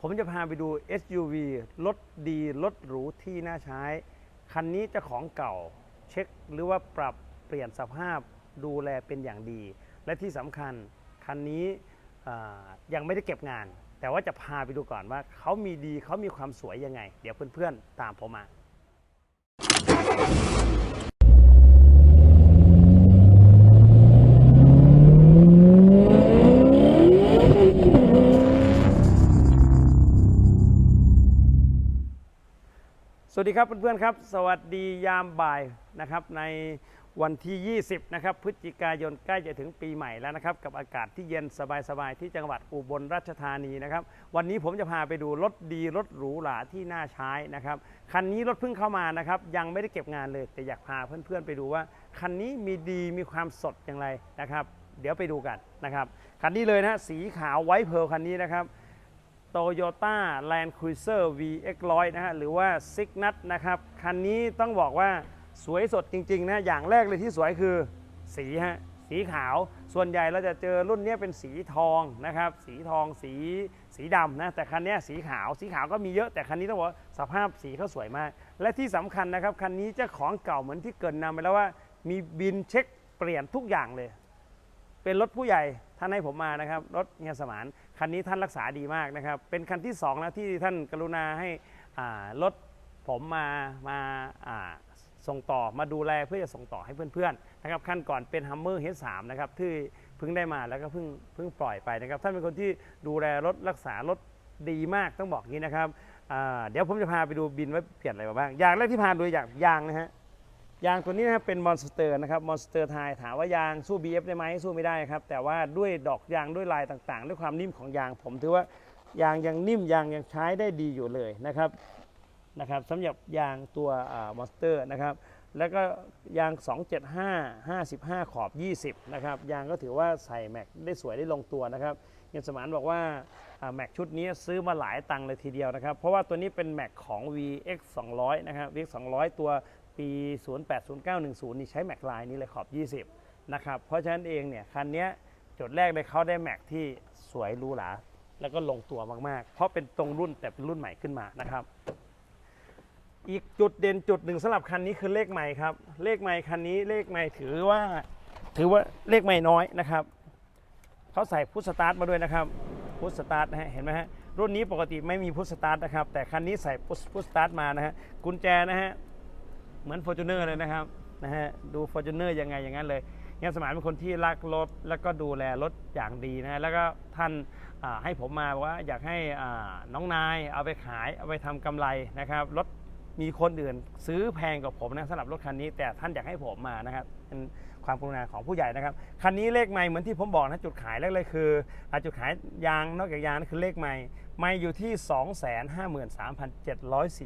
ผมจะพาไปดู SUV รถดีรถหรูที่น่าใช้ คันนี้เจ้าของเก่า เช็คหรือว่าปรับเปลี่ยนสภาพดูแลเป็นอย่างดี และที่สำคัญคันนี้ยังไม่ได้เก็บงาน แต่ว่าจะพาไปดูก่อนว่าเขามีดีเขามีความสวยยังไง เดี๋ยวเพื่อนๆตามผมมา วัสดีครับเพื่อนๆครับ สวัสดียามบ่ายนะครับในวันที่ 20 นะครับพฤศจิกายนใกล้จะถึงปีใหม่แล้วนะครับ กับอากาศที่เย็นสบายๆ ที่จังหวัดอุบลราชธานีนะครับ วันนี้ผมจะพาไปดูรถดีรถหรูหราที่น่าใช้นะครับ คันนี้รถเพิ่งเข้ามานะครับ ยังไม่ได้เก็บงานเลย แต่อยากพาเพื่อนๆไปดูว่า คันนี้มีดีมีความสดอย่างไรนะครับ เดี๋ยวไปดูกันนะครับคันนี้เลยนะสีขาวไวเพลคันนี้นะครับ Toyota Land Cruiser VX 100 นะฮะหรือว่า Signat นะครับคันนี้ต้องบอกว่าสวยสดจริงๆนะอย่างแรกเลยที่สวยคือสีฮะสีขาวส่วนใหญ่เราจะเจอรุ่นนี้เป็นสีทองนะครับสีทองสีสีดำนะแต่คันนี้สีขาวสีขาวก็มีเยอะแต่คันนี้ต้องบอกสภาพสีเขาสวยมาก และที่สำคัญนะครับคันนี้เจ้าของเก่าเหมือนที่เกรินนำไปแล้วว่า มีบินเช็คเปลี่ยนทุกอย่างเลย เป็นรถผู้ใหญ่ ท่านให้ผมมานะครับรถเฮียสมานคันนี้ท่านรักษาดีมากนะครับ เป็นคันที่2แล้วที่ท่านกรุณาให้รถผมมามาส่งต่อมาดูแลเพื่อจะส่งต่อให้เพื่อนๆนะครับขั้นก่อนเป็น Hummer H3 นะครับที่เพิ่งได้มาแล้วก็เพิ่งเพิ่งปล่อยไปนะครับท่านเป็นคนที่ดูแลรถรักษารถดีมากต้องบอกงี้นะครับเดี๋ยวผมจะพาไปดูบินว่าเปลี่ยนอะไรมาบ้างอย่างแรกที่พาดูอย่างยางนะฮะ ยางตัวนี้นะครับเป็นมอนสเตอร์นะครับมอนสเตอร์ไทยถามว่ายางสู้ BF ได้ไหมสู้ไม่ได้ครับ แต่ว่าด้วยดอกยางด้วยลายต่างๆ ด้วยความนิ่มของยาง ผมถือว่ายางยังนิ่มยางยังใช้ได้ดีอยู่เลยนะครับนะครับสำหรับยางตัวมอนสเตอร์นะครับแล้วก็ยาง 275 55 ขอบ 20 นะครับ ยางก็ถือว่าใส่แม็กได้สวยได้ลงตัวนะครับเฮียสมานบอกว่าอ่าแม็กชุดนี้ซื้อมาหลายตังค์เลยทีเดียวนะครับ เพราะว่าตัวนี้เป็นแม็กของ VX 200 นะครับ VX 200 ตัว ปี 080910 นี่ใช้แม็กไลายนี้เลยขอบ 20 นะครับ เพราะฉะนั้นเองเนี่ยคันนี้จุดแรกเลยเขาได้แม็กที่สวยหรูหราแล้วก็ลงตัวมากๆ เพราะเป็นตรงรุ่นแต่เป็นรุ่นใหม่ขึ้นมานะครับ อีกจุดเด่นจุดหนึ่งสำหรับคันนี้คือเลขใหม่ครับ เลขใหม่คันนี้เลขใหม่ถือว่าถือว่าเลขใหม่น้อยนะครับเขาใส่พุทสตาร์ทมาด้วยนะครับพุทสตาร์ทนะฮะเห็นไหมฮะรุ่นนี้ปกติไม่มีพุทสตาร์ทนะครับแต่คันนี้ใส่พุทพุทสตาร์ทมานะฮะกุญแจนะฮะ เหมือนฟอร์จูเนอร์เลยนะครับนะฮะดูฟอร์จูเนอร์ยังไงอย่างนั้นเลยยังสมานเป็นคนที่รักรถแล้วก็ดูแลรถอย่างดีนะฮะแล้วก็ท่านให้ผมมาว่าอยากให้น้องนายเอาไปขายเอาไปทำกำไรนะครับรถมีคนอื่นซื้อแพงกว่าผมนะสำหรับรถคันนี้ แต่ท่านอยากให้ผมมานะครับเป็นความกรุณาของผู้ใหญ่นะครับคันนี้เลขไม่เหมือนที่ผมบอกนะจุดขายแรกเลยคือจุดขายยางนอกจากยางนั่นคือเลขไม่ ไม่อยู่ที่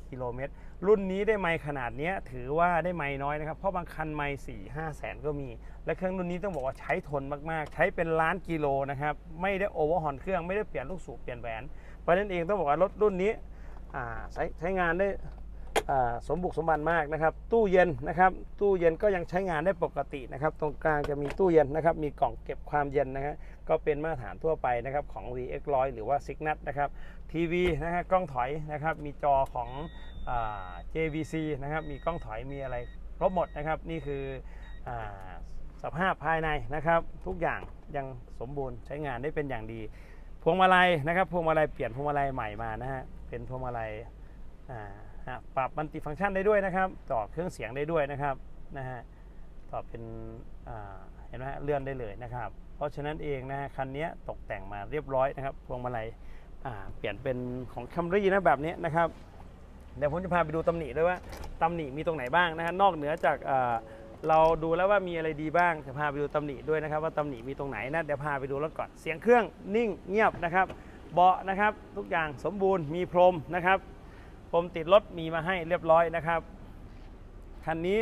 253,704 กิโลเมตร รุ่นนี้ได้ไม่ขนาดนี้ถือว่าได้ไม่น้อยนะครับ เพราะบางคันไม่สี่ห้าแสนก็มี และเครื่องรุ่นนี้ต้องบอกว่าใช้ทนมากๆ ใช้เป็นล้านกิโลนะครับ ไม่ได้โอเวอร์ฮอนเครื่อง ไม่ได้เปลี่ยนลูกสูบเปลี่ยนแหวน เพราะนั้นเองต้องบอกว่ารถรุ่นนี้ใช้ใช้งานได้สมบุกสมบันมากนะครับ ตู้เย็นนะครับ ตู้เย็นก็ยังใช้งานได้ปกตินะครับ ตรงกลางจะมีตู้เย็นนะครับ มีกล่องเก็บความเย็นนะฮะ ก็เป็นมาตรฐานทั่วไปนะครับของ VX100 หรือว่า Signat นะครับทีวีนะฮะกล้องถอยนะครับมีจอของอ JVC นะครับมีกล้องถอยมีอะไรครบหมดนะครับนี่คืออสภาพภายในนะครับ ทุกอย่างยังสมบูรณ์ใช้งานได้เป็นอย่างดี พวงมาลัยนะครับพวงมาลัยเปลี่ยนพวงมาลัยใหม่มานะฮะเป็นพวงมาลัยอ่าฮะปรับมัลติฟังก์ชันได้ด้วยนะครับ ต่อเครื่องเสียงได้ด้วยนะครับนะฮะต่อเป็นอ่าเห็นไหมฮะเลื่อนได้เลยนะครับ เพราะฉะนั้นเองนะฮะคันนี้ตกแต่งมาเรียบร้อยนะครับพวงมาลัยเปลี่ยนเป็นของคัมรี่นะแบบนี้นะครับเดี๋ยวผมจะพาไปดูตำหนิด้วยว่าตำหนิมีตรงไหนบ้างนะฮะนอกเหนือจากเราดูแล้วว่ามีอะไรดีบ้างจะพาไปดูตำหนิด้วยนะครับ ว่าตำหนิมีตรงไหนนะเดี๋ยวพาไปดูรถก่อนเสียงเครื่องนิ่งเงียบนะครับเบาะนะครับทุกอย่างสมบูรณ์มีพรมนะครับผมติดรถมีมาให้เรียบร้อยนะครับคันนี้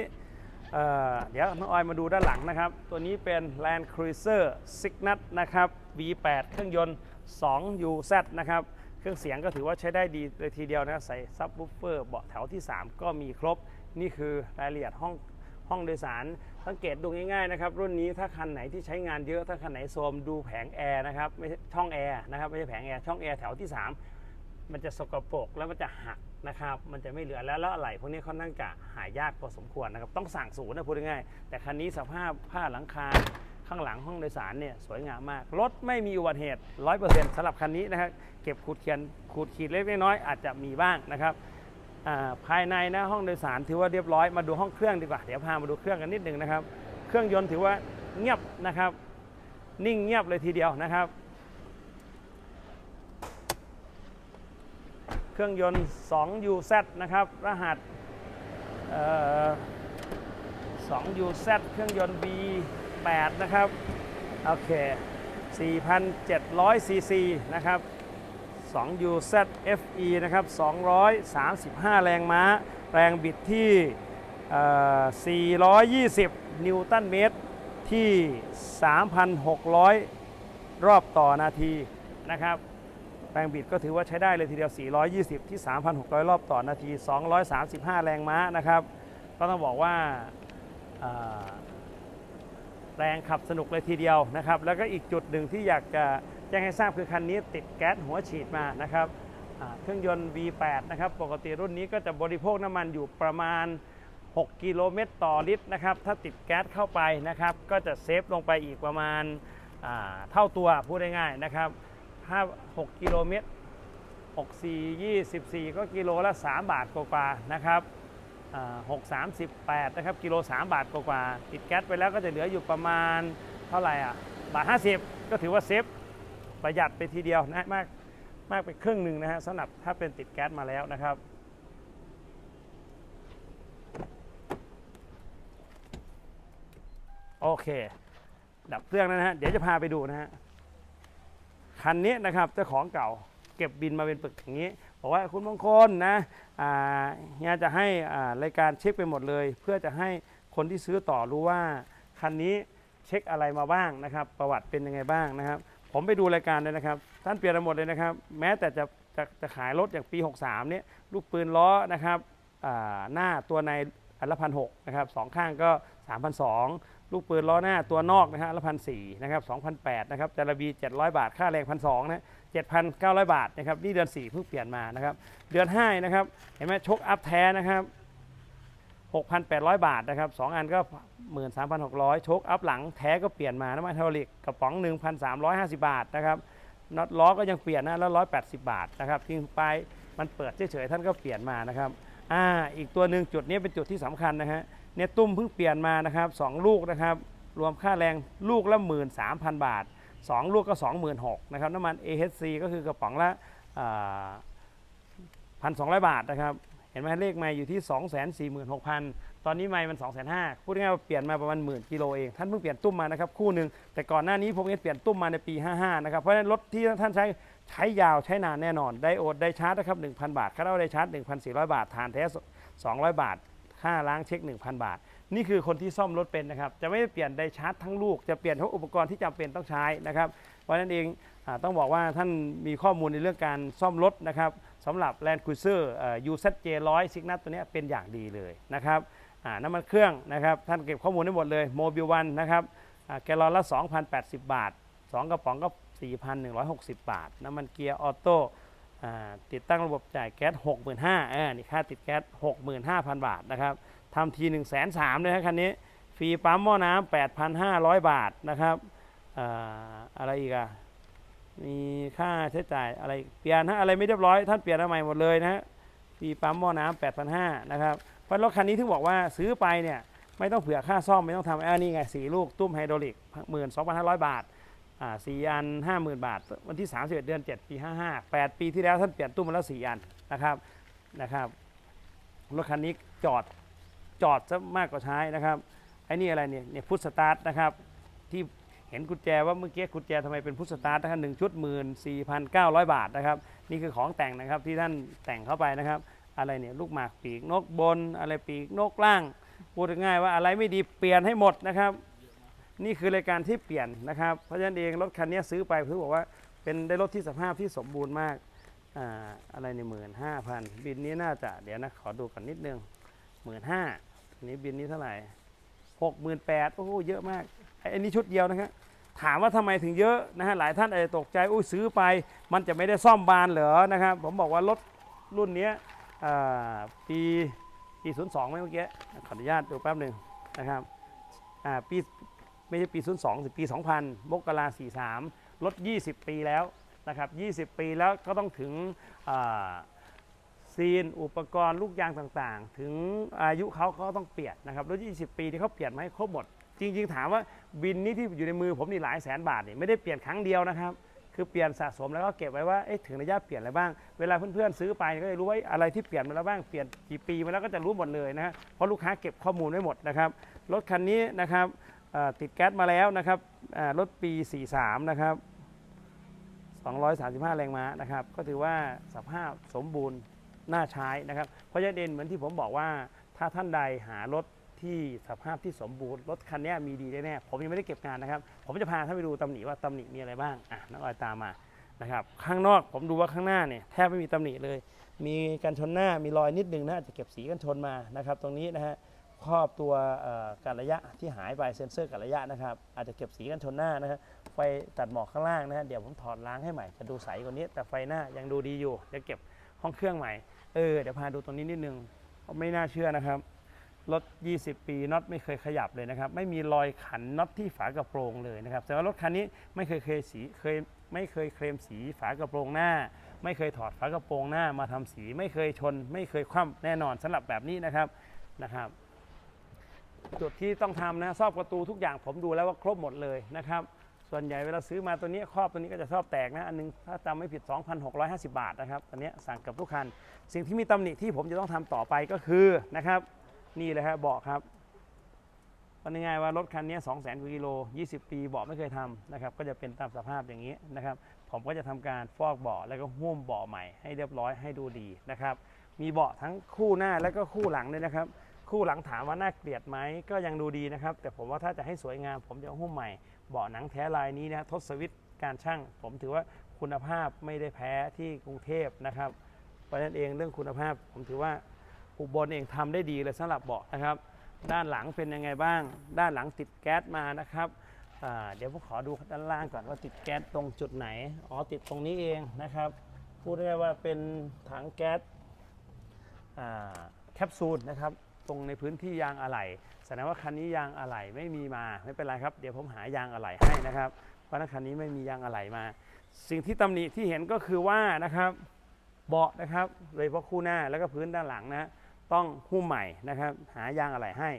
เดี๋ยวน้องออยมาดูด้านหลังนะครับ ตัวนี้เป็น Land Cruiser Signat นะครับ V8 เครื่องยนต์ 2 UZ นะครับ เครื่องเสียงก็ถือว่าใช้ได้ดีเลยทีเดียวนะ ใส่ซับ w ูเฟอร์เบาะแถวที่ 3 ก็มีครบ นี่คือรายละเอียดห้องห้องโดยสาร สังเกตดูง่ายๆนะครับ รุ่นนี้ถ้าคันไหนที่ใช้งานเยอะ ถ้าคันไหนโซมดูแผงแอร์นะครับ ไม่ใช่ช่องแอร์นะครับ ไม่ใช่แผงแอร์ ช่องแอร์แถวที่ 3 มันจะสกปรกแล้วมันจะหัก นะครับมันจะไม่เหลือแล้วแล้วอะไหลพวกนี้ค่อนข้างจะหายากพอสมควรนะครับต้องสั่งศูนย์นะพูดง่ายๆแต่คันนี้สภาพผ้าหลังคาข้างหลังห้องโดยสารเนี่ยสวยงามมากรถไม่มีอุบัติเหตุ 100%สำหรับคันนี้นะครับเก็บขูดเขียนขูดขีดเล็กน้อยอาจจะมีบ้างนะครับภายในนะห้องโดยสารถือว่าเรียบร้อยมาดูห้องเครื่องดีกว่าเดี๋ยวพามาดูเครื่องกันนิดหนึ่งนะครับ เครื่องยนต์ถือว่าเงียบนะครับ นิ่งเงียบเลยทีเดียวนะครับ เครื่องยนต์ 2UZ นะครับ รหัส 2UZ เครื่องยนต์ V8 นะครับ โอเค 4,700 ซีซีนะครับ 2UZ FE นะครับ 235 แรงม้า แรงบิดที่ 420 นิวตันเมตร ที่ 3,600 รอบต่อนาทีนะครับ แรงบิดก็ถือว่าใช้ได้เลยทีเดียว 420 ที่ 3,600 รอบต่อนาที 235 แรงม้านะครับ ก็ต้องบอกว่าแรงขับสนุกเลยทีเดียวนะครับ แล้วก็อีกจุดหนึ่งที่อยากจะแจ้งให้ทราบคือคันนี้ติดแก๊สหัวฉีดมานะครับเครื่องยนต์ V8 นะครับ ปกติรุ่นนี้ก็จะบริโภคน้ำมันอยู่ประมาณ 6 กิโลเมตรต่อลิตรนะครับ ถ้าติดแก๊สเข้าไปนะครับ ก็จะเซฟลงไปอีกประมาณเท่าตัวพูดง่ายๆนะครับ ถ้า6กิโลเมตร6 4 24 ก็กิโลละ 3 บาทกว่าๆนะครับอ่า6 38นะครับกิโล 3 บาทกว่าๆติดแก๊สไปแล้วก็จะเหลืออยู่ประมาณเท่าไหร่อะบาท 50 ก็ถือว่าเซฟประหยัดไปทีเดียวนะมากมากไปครึ่งหนึ่งนะฮะสำหรับถ้าเป็นติดแก๊สมาแล้วนะครับ โอเค ดับเครื่องนะฮะเดี๋ยวจะพาไปดูนะฮะ คันนี้นะครับเจ้าของเก่าเก็บบินมาเป็นปึกอย่างนี้บอกว่าคุณมงคลนะอ่าเฮียจะให้รายการเช็คไปหมดเลย เพื่อจะให้คนที่ซื้อต่อรู้ว่าคันนี้เช็คอะไรมาบ้างนะครับ ประวัติเป็นยังไงบ้างนะครับ ผมไปดูรายการเลยนะครับ ท่านเปลี่ยนหมดเลยนะครับ แม้แต่จะจะจะขายรถอย่างปี 63เนี่ยลูกปืนล้อนะครับหน้าตัวในอันละพันหกนะครับสองข้างก็ 3,200 ลูกปืนล้อหน้าตัวนอกนะฮะละพันสี่นะครับ2,008นแปดนะครับจาระบี700บาท ค่าแรงพันสองนะ7,900บาทนะครับนี่เดือน4เพิ่งเปลี่ยนมานะครับ เดือน5นะครับ เห็นไหมชกอัพแท้นะครับ6,800บาทนะครับสองอันก็13,600ชกอัพหลังแท้ก็เปลี่ยนมาน้ำมันไฮดรอลิกกระป๋อง1,350บาทนะครับน็อตล้อก็ยังเปลี่ยนนะแล้ว180บาทนะครับทิ้งไปมันเปิดเฉยๆท่านก็เปลี่ยนมานะครับอ่าอีกตัวหนึ่งจุดนี้เป็นจุดที่สำคัญนะฮะ เนี่ยตุ้มเพิ่งเปลี่ยนมานะครับสองลูกนะครับ รวมค่าแรงลูกละ 13,000 บาท 2 ลูกก็ 26,000นะครับน้ำมัน AHC ก็คือกระป๋องละพันสองบาทนะครับ เห็นไหมเลขไม่อยู่ที่ 246,000 ตอนนี้ไม่มัน 2,500พูดง่ายๆเปลี่ยนมาประมาณหมื่นกิโลเอง ท่านเพิ่งเปลี่ยนตุ้มมานะครับคู่หนึ่งแต่ก่อนหน้านี้ผมเองเปลี่ยนตุ้มมาในปี 55 นะครับ เพราะฉะนั้นรถที่ท่านใช้ใช้ยาวใช้นานแน่นอน ไดโอดไดชาร์จนะครับ1,000 บาทค่าเล่าไดชาร์จ1,400 บาทฐานแท้ 200 บาท ค่าล้างเช็ค 1,000 บาท นี่คือคนที่ซ่อมรถเป็นนะครับ จะไม่ได้เปลี่ยนไดชาร์จทั้งลูก จะเปลี่ยนทุกอุปกรณ์ที่จำเป็นต้องใช้นะครับ เพราะฉะนั้นเองอต้องบอกว่าท่านมีข้อมูลในเรื่องการซ่อมรถนะครับสำหรับ Land Cruiser UZJ 100 Signal ตัวนี้เป็นอย่างดีเลยนะครับน้ำมันเครื่องนะครับ ท่านเก็บข้อมูลได้หมดเลย Mobil One นะครับแกลลอนละ 2,080 บาท 2 กระป๋องก็ 4,160 บาท น้ำมันเกียร์ออโต้ ติดตั้งระบบจ่ายแก๊ส 65,000เออนี่ค่าติดแก๊ส 65,000 บาทนะครับทำที1 3 0 0 0 0เลยครับคันนี้ ฟรีปั๊มหม้อน้ำ8,500 บาทนะครับอ่าอะไรอีกอะมีค่าใช้จ่ายอะไรเปลี่ยนฮะอะไรไม่เรียบร้อย ท่านเปลี่ยนใหม่หมดเลยนะฮะฟรีปั๊มหม้อน้ำ8,500นะครับเพราะรถคันนี้ถึงบอกว่าซื้อไปเนี่ยไม่ต้องเผื่อค่าซ่อมไม่ต้องทำอ่านี่ไงสี่ลูกตุ้มไฮดรอลิก12,500บาทอ่า สี่อัน50,000บาท วันที่ 31 เดือน 7 ปี 55 8 ปีที่แล้วท่านเปลี่ยนตุ้มาแล้ว4อันนะครับนะครับรถคันนี้จอดจอดซะมากกว่าใช้นะครับไอ้นี่อะไรเนี่ยเนี่ยพุทสตาร์ทนะครับที่เห็นกุญแจว่าเมื่อกี้กุญแจทำไมเป็นพุทสตาร์ทนะครับหนึ่งชุดหมื่นสี่พันเก้าร้อยบาทนะครับนี่คือของแต่งนะครับที่ท่านแต่งเข้าไปนะครับ อะไรเนี่ยลูกหมากปีกนกบน อะไรปีกนกล่างพูดง่ายว่าอะไรไม่ดีเปลี่ยนให้หมดนะครับ นี่คือรายการที่เปลี่ยนนะครับ เพราะฉะนั้นเองรถคันนี้ซื้อไปเพื่อบอกว่าเป็นได้รถที่สภาพที่สมบูรณ์มากอ่าอะไรในหมื่นห้าพันบินนี้น่าจะเดี๋ยวนะ ขอดูกันนิดนึงหมื่นห้านี้บินนี้เท่าไหร่หกหมื่นแปดโอ้โหเยอะมากไอ้อันนี้ชุดเดียวนะครับถามว่าทำไมถึงเยอะนะฮะหลายท่านอาจจะตกใจอุ้ยซื้อไป มันจะไม่ได้ซ่อมบานเหรอนะครับผมบอกว่ารถรุ่นนี้ยอ่าปีปี 02ไหมเมื่อกี้ขออนุญาตดูแป๊บหนึ่งนะครับปี ไม่ใช่ปี 02สิปี 2000 มกรา43รถ20 ปีแล้วนะครับ 20 ปีแล้วก็ต้องถึงซีน อุปกรณ์ลูกยางต่างๆ ถึงอายุเขาเขาก็ต้องเปลี่ยนนะครับรถ20 ปีที่เขาเปลี่ยนมาให้ครบหมด จริง ๆ ถามว่าบินนี้ที่อยู่ในมือผมนี่หลายแสนบาทนี่ไม่ได้เปลี่ยนครั้งเดียวนะครับคือเปลี่ยนสะสมแล้วก็เก็บไว้ว่าถึงระยะเปลี่ยนอะไรบ้าง เวลาเพื่อนๆซื้อไปก็จะรู้ว่าอะไรที่เปลี่ยนมาแล้วบ้าง เปลี่ยนกี่ปีมาแล้วก็จะรู้หมดเลยนะฮะเพราะลูกค้าเก็บข้อมูลไว้หมดนะครับ รถคันนี้นะครับ ติดแก๊สมาแล้วนะครับรถปี 43 นะครับ 235 แรงม้านะครับ ก็ถือว่าสภาพสมบูรณ์น่าใช้นะครับ เพราะฉะนั้นเหมือนที่ผมบอกว่า ถ้าท่านใดหารถที่สภาพที่สมบูรณ์รถคันนี้มีดีแน่ๆผมยังไม่ได้เก็บงานนะครับ ผมจะพาท่านไปดูตำหนิว่าตำหนิมีอะไรบ้างอะน้องออยตามมานะครับข้างนอกผมดูว่าข้างหน้าเนี่ยแทบไม่มีตำหนิเลย มีกันชนหน้ามีรอยนิดนึงนะอาจจะเก็บสีกันชนมานะครับ ตรงนี้นะฮะ ครอบตัวการระยะที่หายไปเซ็นเซอร์การระยะนะครับ อาจจะเก็บสีกันชนหน้านะครับไฟตัดหมอกข้างล่างนะฮะเดี๋ยวผมถอดล้างให้ใหม่จะดูใสกว่านี้ แต่ไฟหน้ายังดูดีอยู่เดี๋ยวเก็บห้องเครื่องใหม่เออเดี๋ยวพาดูตรงนี้นิดนึงไม่น่าเชื่อนะครับรถ 20 ปีน็อตไม่เคยขยับเลยนะครับ ไม่มีรอยขันน็อตที่ฝากระโปรงเลยนะครับแต่ว่ารถคันนี้ไม่เคยเคยสีเคยไม่เคยเคลมสีฝากระโปรงหน้า ไม่เคยถอดฝากระโปรงหน้ามาทำสี ไม่เคยชน ไม่เคยคว่ำแน่นอนสำหรับแบบนี้นะครับนะครับ จุดที่ต้องทำนะซอบประตูทุกอย่างผมดูแล้วว่าครบหมดเลยนะครับ ส่วนใหญ่เวลาซื้อมาตัวนี้ครอบตัวนี้ก็จะชอบแตกนะอันนึงถ้าจำไม่ผิด 2,650 บาทนะครับอันนี้สั่งกับทุกคัน สิ่งที่มีตำหนิที่ผมจะต้องทำต่อไปก็คือนะครับ นี่เลยครับเบาะครับวันง่ายว่ารถคันนี้2 0 0 0 0 0กิโล 20 ปีเบาะไม่เคยทำนะครับ ก็จะเป็นตามสภาพอย่างนี้นะครับ ผมก็จะทำการฟอกเบาะแล้วก็หุ้มเบาะใหม่ให้เรียบร้อยให้ดูดีนะครับ มีเบาะทั้งคู่หน้าแล้วก็คู่หลังด้วยนะครับ คู่หลังถามว่าน่าเกลียดไหมก็ยังดูดีนะครับ แต่ผมว่าถ้าจะให้สวยงาม ผมจะหุ้มใหม่เบาะหนังแท้ลายนี้นะทศวิทย์การช่าง ผมถือว่าคุณภาพไม่ได้แพ้ที่กรุงเทพนะครับเพราะฉะนั้นเองเรื่องคุณภาพ ผมถือว่าอุบลเองทำได้ดีเลยสำหรับเบาะนะครับ ด้านหลังเป็นยังไงบ้าง ด้านหลังติดแก๊สมานะครับเดี๋ยวผมขอดูด้านล่างก่อนว่าติดแก๊สตรงจุดไหนอ๋อติดตรงนี้เองนะครับพูดได้ว่าเป็นถังแก๊สแคปซูลนะครับ รงในพื้นที่ยางอะไหล่แสดงว่าคันนี้ยางอะไหล่ไม่มีมาไม่เป็นไรครับเดี๋ยวผมหายางอะไหล่ให้นะครับ เพราะนั้นคันนี้ไม่มียางอะไหล่มา สิ่งที่ตำหนิที่เห็นก็คือว่านะครับเบาะนะครับโดยเฉพาะคู่หน้าแล้วก็พื้นด้านหลังนะต้องหุ้มใหม่นะครับ หายางอะไหล่ให้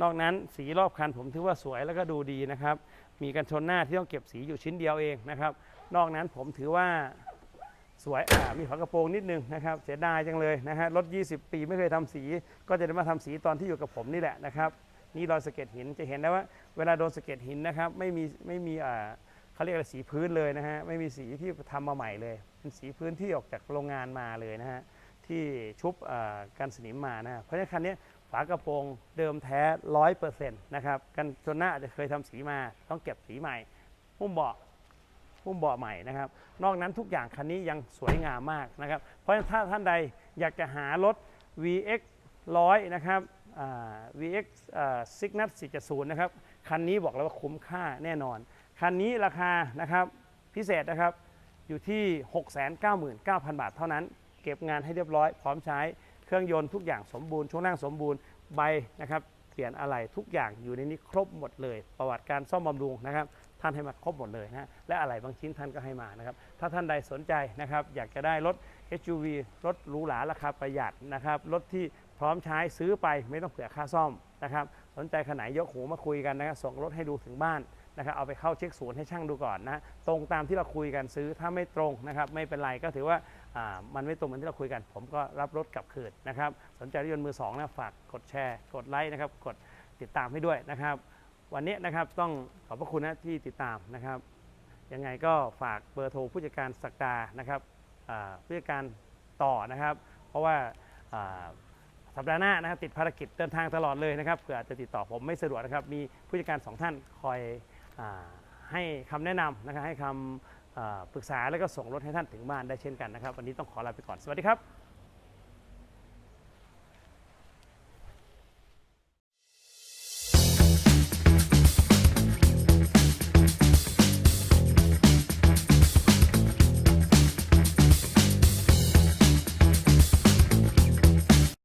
นอกนั้นสีรอบคันผมถือว่าสวยแล้วก็ดูดีนะครับ มีกันชนหน้าที่ต้องเก็บสีอยู่ชิ้นเดียวเองนะครับ นอกนั้นผมถือว่า สวยมีฝากระโปรงนิดนึงนะครับ เสียดายจังเลยนะฮะรถ 20 ปีไม่เคยทำสี ก็จะได้มาทำสีตอนที่อยู่กับผมนี่แหละนะครับ นี่รอยสะเก็ดหินจะเห็นได้ว่า เวลาโดนสะเก็ดหินนะครับ ไม่มีไม่มีอ่าเขาเรียกอะไรสีพื้นเลยนะฮะไม่มีสีที่ทำมาใหม่เลยเป็นสีพื้นที่ออกจากโรงงานมาเลยนะฮะที่ชุบอ่ากันสนิมมานะเพราะฉะนั้นคันนี้ฝากระโปรงเดิมแท้ร้อยเปอร์เซ็นต์นะครับกันชนหน้าอาจจะเคยทำสีมาต้องเก็บสีใหม่หุ้มเบาะ หุ้มเบาะใหม่นะครับ นอกนั้นทุกอย่างคันนี้ยังสวยงามมากนะครับ เพราะฉะนั้นถ้าท่านใดอยากจะหารถ VX 100 นะครับ VX Signat 470 นะครับ คันนี้บอกเลยว่าคุ้มค่าแน่นอน คันนี้ราคานะครับพิเศษนะครับอยู่ที่ 699,000 บาทเท่านั้น เก็บงานให้เรียบร้อย พร้อมใช้เครื่องยนต์ทุกอย่างสมบูรณ์ช่วงล่างสมบูรณ์ใบนะครับเปลี่ยนอะไรทุกอย่างอยู่ในนี้ครบหมดเลย ประวัติการซ่อมบำรุงนะครับ ท่านให้มาครบหมดเลยนะและอะไรบางชิ้นท่านก็ให้มานะครับถ้าท่านใดสนใจนะครับอยากจะได้รถ SUV รถหรูหราราคาประหยัดนะครับรถที่พร้อมใช้ซื้อไปไม่ต้องเผื่อค่าซ่อมนะครับสนใจขนาดยกหูมาคุยกันนะครับส่งรถให้ดูถึงบ้านนะครับเอาไปเข้าเช็คศูนย์ให้ช่างดูก่อนนะตรงตามที่เราคุยกันซื้อถ้าไม่ตรงนะครับไม่เป็นไรก็ถือว่าอ่ามันไม่ตรงเหมือนที่เราคุยกัน ผมก็รับรถกลับคืนนะครับสนใจรถยนต์มือสองนะฝากกดแชร์ กดไลค์นะครับกดติดตามให้ด้วยนะครับ วันนี้นะครับต้องขอบพระคุณนะที่ติดตามนะครับ ยังไงก็ฝากเบอร์โทรผู้จัดการสักดานะครับผู้จัดการต่อนะครับ เพราะว่าสัปดาห์หน้านะครับติดภารกิจเดินทางตลอดเลยนะครับเผื่อจะติดต่อผมไม่สะดวกนะครับ มีผู้จัดการสองท่านคอยอให้คำแนะนำนะครับให้คำปรึกษาแล้วก็ส่งรถให้ท่านถึงบ้านได้เช่นกันนะครับ วันนี้ต้องขอลาไปก่อนสวัสดีครับ